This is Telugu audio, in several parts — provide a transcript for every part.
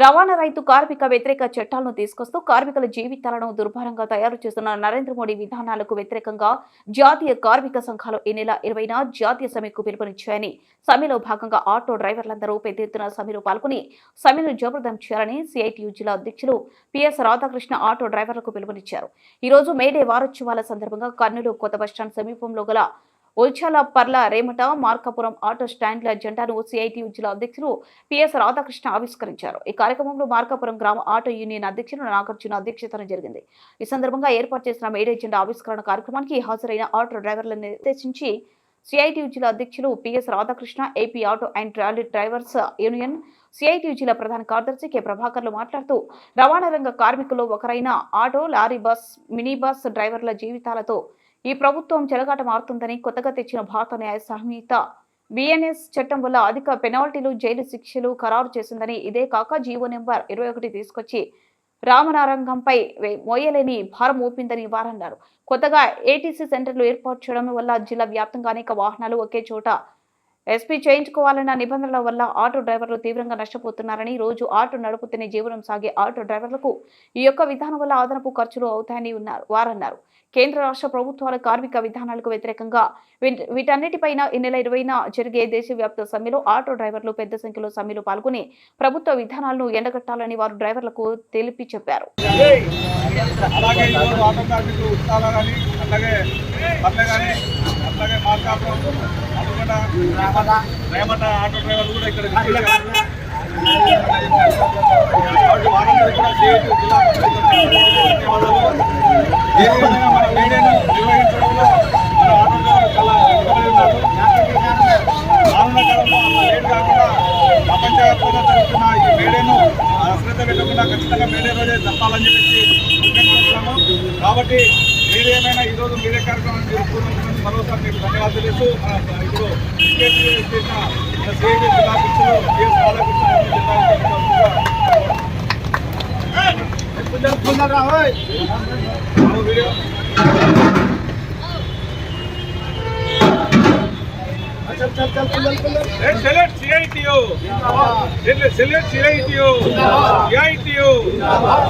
రవాణా రైతు కార్మిక వ్యతిరేక చట్టాలను తీసుకొస్తూ కార్మికుల జీవితాలను దుర్భరంగా తయారు చేస్తున్న నరేంద్ర మోడీ విధానాలకు వ్యతిరేకంగా జాతీయ కార్మిక సంఘాలు ఈ నెల ఇరవైన జాతీయ సమ్మెకు పిలుపునిచ్చాయని. సమ్మెలో భాగంగా ఆటో డ్రైవర్లందరూ పెద్ద ఎత్తున సమ్మెలో పాల్గొని సమ్మెను జబర్దం చేయాలని సిఐటియు జిల్లా అధ్యక్షులు పిఎస్ రాధాకృష్ణ ఆటో డ్రైవర్లకు పిలుపునిచ్చారు. ఈ రోజు మేడే వారోత్సవాల సందర్భంగా కర్నూలు కొత్త బస్టాండ్ సమీపంలో గల ఉల్చాల పర్ల రేమట మార్కాపురం ఆటో స్టాండ్ల జెండాను సిఐటి జిల్లా అధ్యక్షులు పిఎస్ రాధాకృష్ణ ఆవిష్కరించారు. ఈ కార్యక్రమంలో మార్కాపురం గ్రామ ఆటో యూనియన్ అధ్యక్షులు నాగార్జున అధ్యక్షతన జరిగింది. ఈ సందర్భంగా ఏర్పాటు చేసిన మేడే జెండా ఆవిష్కరణ కార్యక్రమానికి హాజరైన ఆటో డ్రైవర్లను నిర్దేశించి సిఐటి జిల్లా అధ్యక్షులు PS Radhakrishna AP auto and trolley drivers union CIT జిల్లా ప్రధాన కార్యదర్శి కె ప్రభాకర్లు మాట్లాడుతూ రవాణా రంగ కార్మికులు ఒకరైన auto lorry bus mini bus డ్రైవర్ల జీవితాలతో ఈ ప్రభుత్వం చెలగాట మారుతుందని కొత్తగా తెచ్చిన భారత న్యాయ సంహిత. బిఎన్ఎస్ చట్టం వల్ల అధిక పెనాల్టీలు జైలు శిక్షలు ఖరారు చేసిందని ఇదే కాక జీవో నెంబర్ ఇరవై ఒకటి తీసుకొచ్చి రామనారంగంపై మోయలేని భారం మోపిందని వారన్నారు. కొత్తగా ఏటీసీ సెంటర్లు ఏర్పాటు చేయడం వల్ల జిల్లా వ్యాప్తంగా అనేక వాహనాలు ఒకే చోట ఎస్పీ చేయించుకోవాలన్న నిబంధనల వల్ల ఆటో డ్రైవర్లు తీవ్రంగా నష్టపోతున్నారని రోజు ఆటో నడుపుతూనే జీవనం సాగే ఆటో డ్రైవర్లకు ఈ యొక్క విధానం వల్ల అదనపు ఖర్చులు అవుతాయని ఉన్నారు వారన్నారు. కేంద్ర రాష్ట్ర ప్రభుత్వాల కార్మిక విధానాలకు వ్యతిరేకంగా వీటన్నిటిపైన ఈ నెల ఇరవైన జరిగే దేశవ్యాప్త సమ్మెలో ఆటో డ్రైవర్లు పెద్ద సంఖ్యలో సమ్మెలో పాల్గొని ప్రభుత్వ విధానాలను ఎండగట్టాలని వారు డ్రైవర్లకు తెలిపి చెప్పారు. అలాగే అట్లాగే మార్కాపురం రేమట ఆటో డ్రైవర్లు కూడా ఇక్కడ వారందరూ కూడా CIT జిల్లా మన మీడియాను నిర్వహించడంలో మన ఆటో డ్రైవర్లు చాలా ఉన్నారు రానున్న కాలంలో లేట్ కాకుండా ప్రపంచవ్యాప్తంగా జరుగుతున్న ఈ మేడేను అశ్రద్ధ పెట్టకుండా ఖచ్చితంగా మేడే రోజే తప్పాలని చెప్పేసి కాబట్టి మీరు ఏమైనా ఈ రోజు మీరే కార్యక్రమం జరుపుకున్నందుకు మరోసారి మీకు ధన్యవాదాలు తెలుసు మన ఇప్పుడు విజ్ఞప్తి చేసిన మన సిఐటి జిల్లా అధ్యక్షులు పిఎస్ బాలకృష్ణ గారిని జిల్లా అధ్యక్షులుగా వీడియో సిఐటియు సెలెక్ట్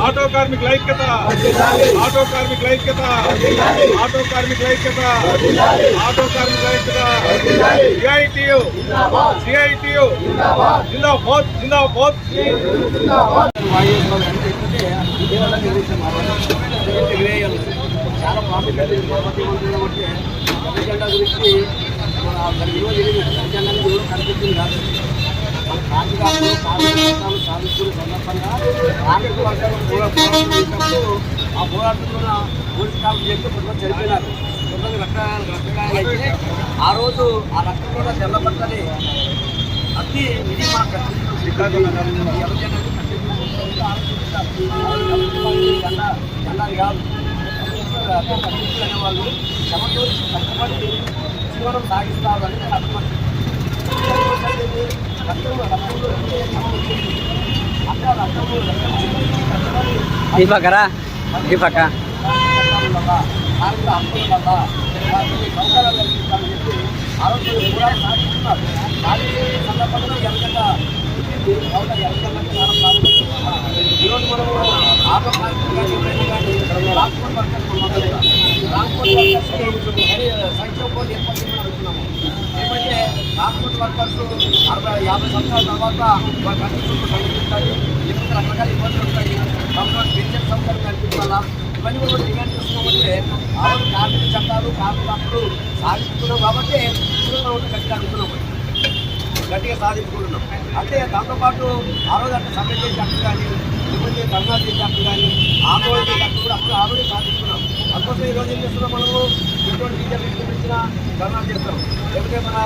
ఆటో కార్మికుల ఐక్యత. ఆటో కార్మికుల ఐక్యత. ఆటో కార్మికుల ఐక్యత. ఆటో కార్మికుల ఐక్యత. సిఐటియు సిఐటియు జిందాబాద్ జిందాబాద్. చాలా ప్రాఫిట్ అనేది కాబట్టి ఎజెండా గురించి విలువ కాదు. మన కార్మికాలు కార్మిక సాధించుకునే సందర్భంగా కార్మిక వర్గాలు పోరాటం ఆ పోరాటంలో పోలీసు కాలం చేస్తే కొంతమంది చనిపోయినారు. కొంతమంది రక్త రక్తగాయాలు అయితే ఆ రోజు ఆ రక్తంలో తెల్లబట్టని అతి ఇది మా జెండా జెండాది కాదు అనేవాళ్ళు సమతూర్చి కష్టపడి జీవనం సాగిస్తారని నేను ఈ పక్కరా? ఈ పక్క. ఈరోజు మనము ఆటో సంక్షేమ సంవత్సరాల తర్వాత వాళ్ళ కష్టపడుతూ సంఘటించాలి లేకపోతే రకరకాల ఇబ్బందులు ఉంటాయి ప్రభుత్వం పెన్షన్ సౌకర్యం కల్పించాలా ఇవన్నీ కూడా డిమాండ్ చేసుకోమంటే ఆ కార్మిక చట్టాలు కార్మిక హక్కులు సాధించుకున్నాం కాబట్టి ఇప్పుడు గట్టిగా అడుగుతున్నాం గట్టిగా సాధించుకుంటున్నాం అంటే దాంతోపాటు ఆ రోజు అంటే సమ్మె చేసే హక్కు కానీ లేకపోతే ధర్నా చేసే హక్కు కానీ ఆందోళన చేసే హక్కు కూడా అప్పుడు ఆల్రెడీ సాధించుకున్నాం అందుకోసం ఈరోజు ఏం చేస్తున్నాం మనము? ఎటువంటి టీచర్లు ఇచ్చిన ధర్నా చేస్తాం. లేకపోతే మన